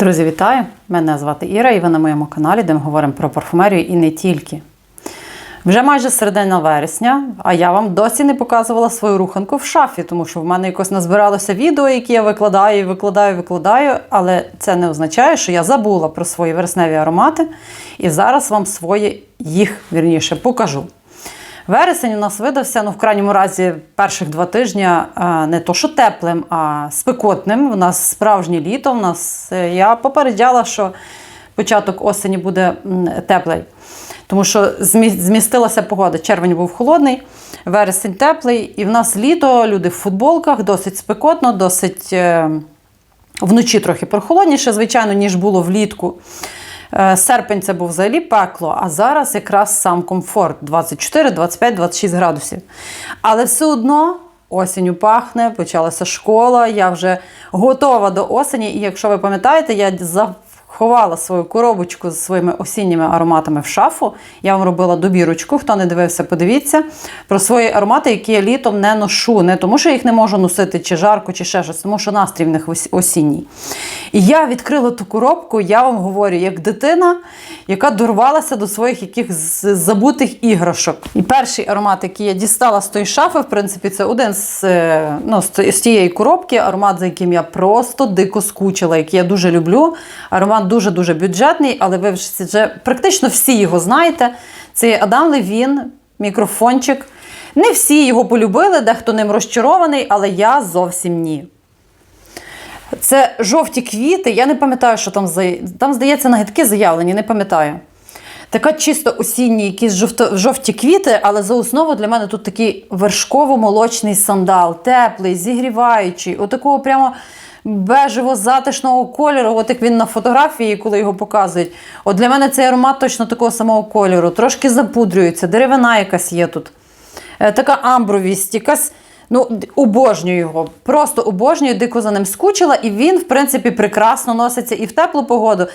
Друзі, вітаю! Мене звати Іра, і ви на моєму каналі, де ми говоримо про парфумерію і не тільки. Вже майже середина вересня, а я вам досі не показувала свою руханку в шафі, тому що в мене якось назбиралося відео, які я викладаю, викладаю, викладаю. Але це не означає, що я забула про свої вересневі аромати. І зараз вам свої їх вірніше покажу. Вересень у нас видався, ну в крайньому разі, перших два тижні не то, що теплим, а спекотним. У нас справжнє літо. У нас е, я попереджала, що початок осені буде теплий. Тому що змістилася погода. Червень був холодний, вересень теплий, і в нас літо, люди в футболках, досить спекотно, досить е, вночі трохи прохолодніше, звичайно, ніж було влітку. Е, Серпень це був взагалі пекло, а зараз якраз сам комфорт 24, 25, 26 градусів. Але все одно осінню пахне, почалася школа, я вже готова до осені. І якщо ви пам'ятаєте, я заховала свою коробочку з своїми осінніми ароматами в шафу. Я вам робила добірочку. Хто не дивився, подивіться про свої аромати, які я літом не ношу. Не тому, що їх не можу носити, чи жарко, чи ще щось, тому що настрій в них осінній. І я відкрила ту коробку, я вам говорю, як дитина, яка дорвалася до своїх яких з- забутих іграшок. І перший аромат, який я дістала з тої шафи, в принципі, це один з, е, ну, з тієї коробки, аромат, за яким я просто дико скучила, який я дуже люблю. Аромат дуже-дуже бюджетний, але ви вже практично всі його знаєте. Це Адам Левін, мікрофончик. Не всі його полюбили, дехто ним розчарований, але я зовсім ні. Це жовті квіти. Я не пам'ятаю, що там за там, здається, нагидки заявлені, не пам'ятаю. Така чисто осінні, якісь жовто, жовті квіти, але за основу для мене тут такий вершково-молочний сандал, теплий, зігріваючий, отакого прямо бежево-затишного кольору, от як він на фотографії, коли його показують. От для мене цей аромат точно такого самого кольору, трошки запудрюється, деревина якась є тут. Е, Така амбровість, якась. Ну, обожнюю його. Просто обожнюю, дико за ним скучила, і він, в принципі, прекрасно носиться і в теплу погоду,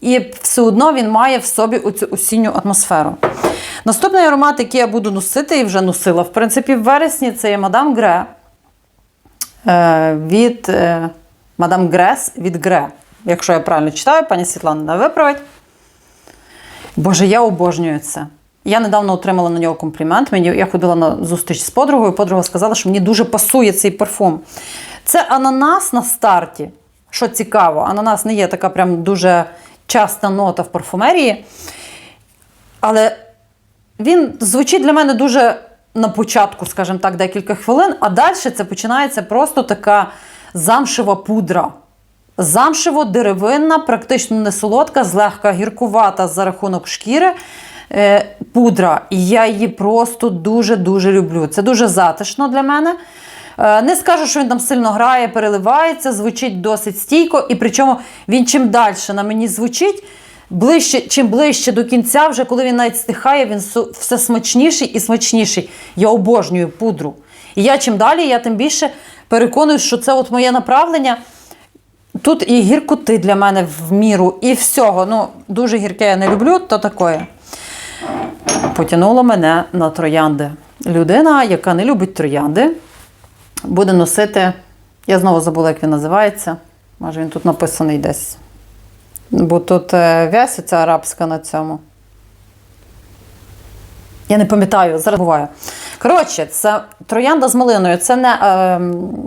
і все одно він має в собі оцю осінню атмосферу. Наступний аромат, який я буду носити і вже носила, в принципі, в вересні, це є Мадам Гре е, від е, Мадам Грес від Гре. Якщо я правильно читаю, пані Світлана виправить. Боже, я обожнюю це. Я недавно отримала на нього комплімент. Мені я ходила на зустріч з подругою. Подруга сказала, що мені дуже пасує цей парфум. Це ананас на старті. Що цікаво, ананас не є така прям дуже часта нота в парфумерії. Але він звучить для мене дуже на початку, скажімо так, декілька хвилин, а далі це починається просто така замшева пудра. Замшево-деревинна, практично не солодка, злегка гіркувата за рахунок шкіри е, пудра. І я її просто дуже-дуже люблю. Це дуже затишно для мене. Е, Не скажу, що він там сильно грає, переливається, звучить досить стійко, і причому він чим далі на мені звучить, ближче, чим ближче до кінця, вже коли він навіть стихає, він все смачніший і смачніший. Я обожнюю пудру. І я чим далі, я тим більше переконуюсь, що це от моє направлення. Тут і гіркоти для мене в міру, і всього. Ну, дуже гірке я не люблю, то таке. Потягнуло мене на троянди. Людина, яка не любить троянди, буде носити. Я знову забула, як він називається. Може, він тут написаний десь. Бо тут е, арабська на цьому. Я не пам'ятаю, зараз буває. Коротше, це троянда з малиною. Це не, е,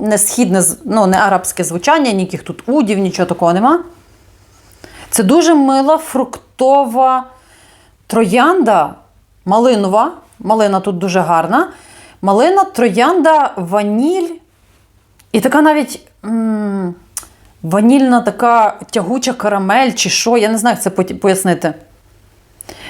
не східне, ну, не арабське звучання, ніяких тут удів, нічого такого нема. Це дуже мила фруктова троянда, малинова. Малина тут дуже гарна. Малина, троянда, ваніль. І така навіть м- ванільна така тягуча карамель чи що. Я не знаю, як це пояснити.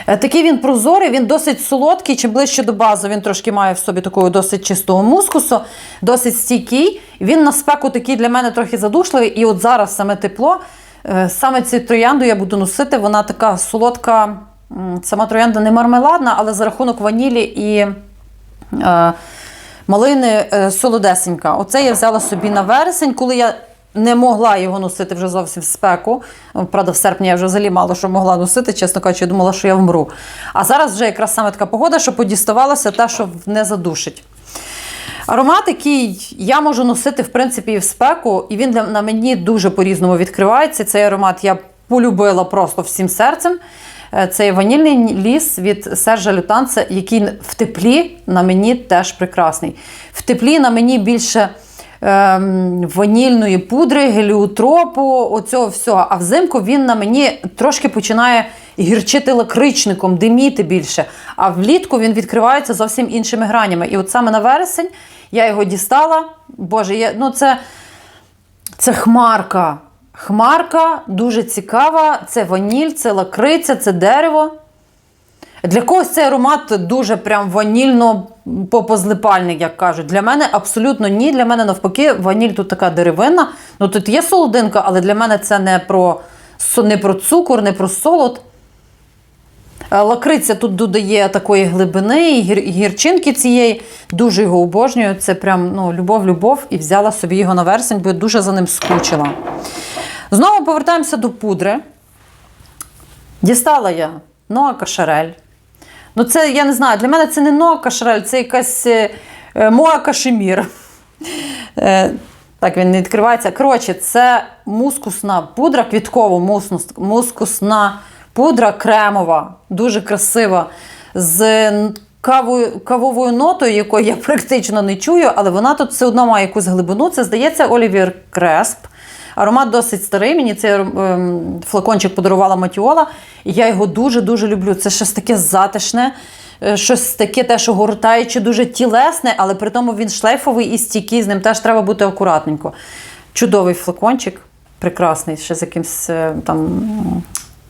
Е, Такий він прозорий, він досить солодкий, чим ближче до бази, він трошки має в собі такого досить чистого мускусу, досить стійкий. Він на спеку такий для мене трохи задушливий. І от зараз саме тепло, е, саме цю троянду я буду носити. Вона така солодка, сама троянда не мармеладна, але за рахунок ванілі і е, малини е, солодесенька. Оце я взяла собі на вересень, коли я не могла його носити вже зовсім в спеку. Правда, в серпні я вже взагалі мало що могла носити, чесно кажучи, я думала, що я вмру. А зараз вже якраз саме така погода, що подіставалося те, що не задушить. Аромат, який я можу носити, в принципі, і в спеку, і він для, на мені дуже по-різному відкривається. Цей аромат я полюбила просто всім серцем. Е, Це ванільний ліс від Сержа Лютанца, який в теплі на мені теж прекрасний. В теплі на мені більше ванільної пудри, геліотропу, оцього всього. А взимку він на мені трошки починає гірчити лакричником, диміти більше. А влітку він відкривається зовсім іншими гранями. І от саме на вересень я його дістала. Боже, я, ну це, це хмарка. Хмарка дуже цікава. Це ваніль, це лакриця, це дерево. Для когось цей аромат дуже прям ванільно попозлипальний, як кажуть. Для мене абсолютно ні. Для мене навпаки, ваніль тут така деревинна. Ну тут є солодинка, але для мене це не про, не про цукор, не про солод. Е, Лакриця тут додає такої глибини і гірчинки цієї. Дуже його обожнюю. Це прям ну, любов-любов. І взяла собі його на вересень, бо я дуже за ним скучила. Знову повертаємося до пудри. Дістала я Ноа Кашарель. Ну, це я не знаю, для мене це не Ноа Кашарель, це якась е, е, Моа Кашемір. Е, так, він не відкривається. Коротше, це мускусна пудра, квітково мускус- мускусна пудра кремова, дуже красива. З кавою, кавовою нотою, якої я практично не чую, але вона тут все одно має якусь глибину. Це здається Олівір Кресп. Аромат досить старий. Мені цей ем, флакончик подарувала Матіола, і я його дуже-дуже люблю. Це щось таке затишне, е, щось таке, те, що дуже тілесне, але при тому він шлейфовий і стійкий, з ним теж треба бути акуратненько. Чудовий флакончик, прекрасний, ще з якимсь е, там.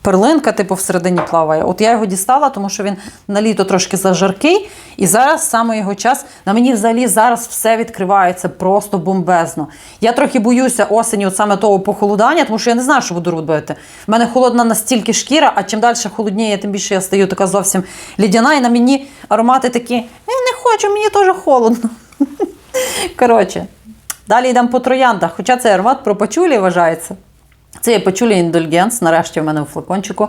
Перлинка, типу, всередині плаває. От я його дістала, тому що він на літо трошки зажаркий, і зараз саме його час. На мені взагалі зараз все відкривається просто бомбезно. Я трохи боюся осені, от саме того похолодання, тому що я не знаю, що буду робити. В мене холодна настільки шкіра, а чим далі холодніє, тим більше я стаю така зовсім лідяна, і на мені аромати такі: я не хочу, мені теж холодно. Коротше, далі йдемо по трояндах. Хоча цей аромат про пачулі вважається. Це є пачулі Indulgence, нарешті в мене у флакончику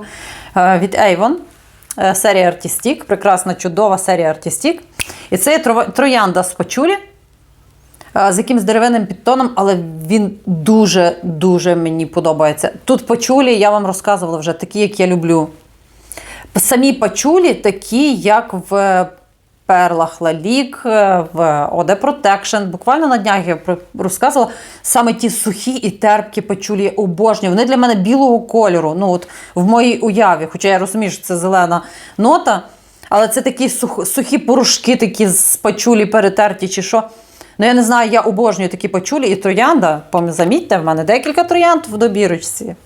е, від Avon. е, Серія Artistic, прекрасна, чудова серія Artistic. І це є троянда з пачулі е, з якимсь деревинним підтоном, але він дуже-дуже мені подобається. Тут пачулі, я вам розказувала вже, такі, як я люблю. Самі пачулі такі, як в перлах Лалік, в OD Protection. Буквально на днях я розказувала саме ті сухі і терпкі пачулі я обожнюю. Вони для мене білого кольору. Ну, от в моїй уяві, хоча я розумію, що це зелена нота, але це такі сух, сухі порошки, такі з пачулі перетерті чи що. Ну, я не знаю, я обожнюю такі пачулі і троянда. Замітьте, в мене декілька троянд в добірочці.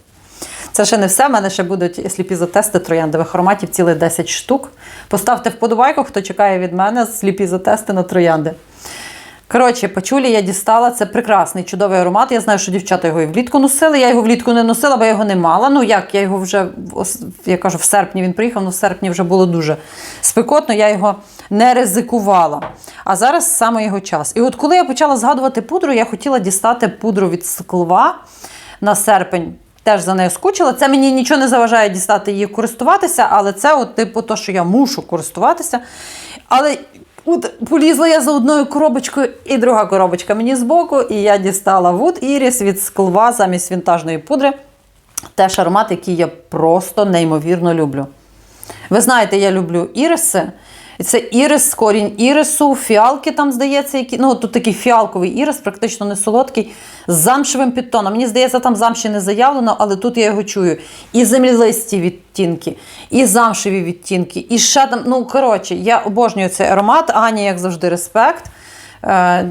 Це ще не все. В мене ще будуть сліпі затести трояндових ароматів, цілих 10 штук. Поставте вподобайку, хто чекає від мене сліпі затести на троянди. Коротше, пачулі я дістала. Це прекрасний, чудовий аромат. Я знаю, що дівчата його і влітку носили. Я його влітку не носила, бо я його не мала. Ну як, я його вже, я кажу, в серпні він приїхав, але в серпні вже було дуже спекотно, я його не ризикувала. А зараз саме його час. І от коли я почала згадувати пудру, я хотіла дістати пудру від склва на серпень. Теж за нею скучила. Це мені нічого не заважає дістати її користуватися, але це, от, типу, то, що я мушу користуватися. Але от полізла я за одною коробочкою, і друга коробочка мені збоку, і я дістала Wood Iris від склва замість вінтажної пудри. Теж аромат, який я просто неймовірно люблю. Ви знаєте, я люблю іриси. Це ірис, корінь ірису, фіалки там, здається, які. Ну, тут такий фіалковий ірис, практично не солодкий, з замшевим підтоном. Мені здається, там замші не заявлено, але тут я його чую. І землілисті відтінки, і замшеві відтінки, і ще там. Ну, коротше, я обожнюю цей аромат. Ані, як завжди, респект. Е,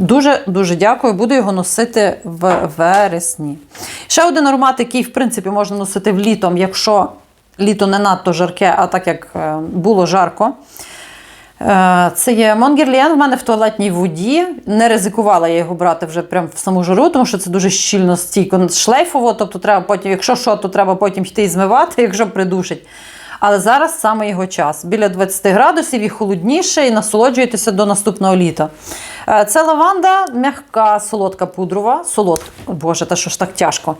Дуже дуже дякую. Буду його носити в вересні. Ще один аромат, який, в принципі, можна носити влітом, якщо літо не надто жарке, а так як е, було жарко. Е, Це є Монгерліен в мене в туалетній воді. Не ризикувала я його брати вже прям в саму жару, тому що це дуже щільно стійко шлейфово. Тобто, треба потім, якщо що, то треба потім йти і змивати, якщо придушить. Але зараз саме його час. Біля 20 градусів і холодніше, і насолоджуєтеся до наступного літа. Е, Це лаванда, м'яка, солодка пудрова. Солодка. Боже, та що ж так тяжко.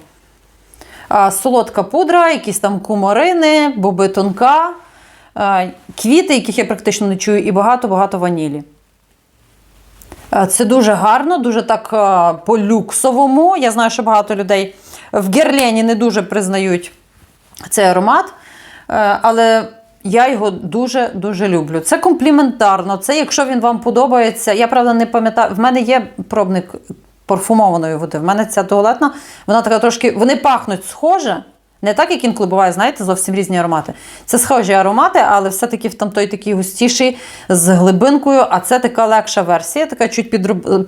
Солодка пудра, якісь там кумарини, боби тонка, квіти, яких я практично не чую, і багато-багато ванілі. Це дуже гарно, дуже так по-люксовому. Я знаю, що багато людей в Герлені не дуже признають цей аромат, е, але я його дуже-дуже люблю. Це компліментарно. Це якщо він вам подобається. Я правда не пам'ятаю, в мене є пробник парфумованої води. В мене ця туалетна, вона така трошки. Вони пахнуть схоже. Не так, як інколи буває, знаєте, зовсім різні аромати. Це схожі аромати, але все-таки там той такий густіший з глибинкою, а це така легша версія, така чуть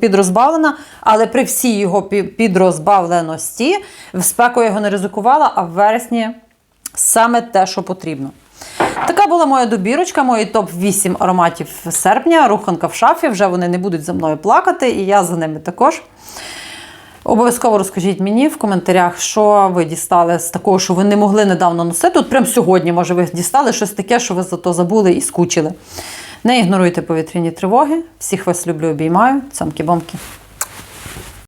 підрозбавлена, але при всій його підрозбавленості в спеку я його не ризикувала, а в вересні саме те, що потрібно. Така була моя добірочка, мої топ-8 ароматів серпня, руханка в шафі. Вже вони не будуть за мною плакати, і я за ними також. Обов'язково розкажіть мені в коментарях, що ви дістали з такого, що ви не могли недавно носити. От прямо сьогодні, може, ви дістали щось таке, що ви за то забули і скучили. Не ігноруйте повітряні тривоги. Всіх вас люблю, обіймаю. Цямки-бомки.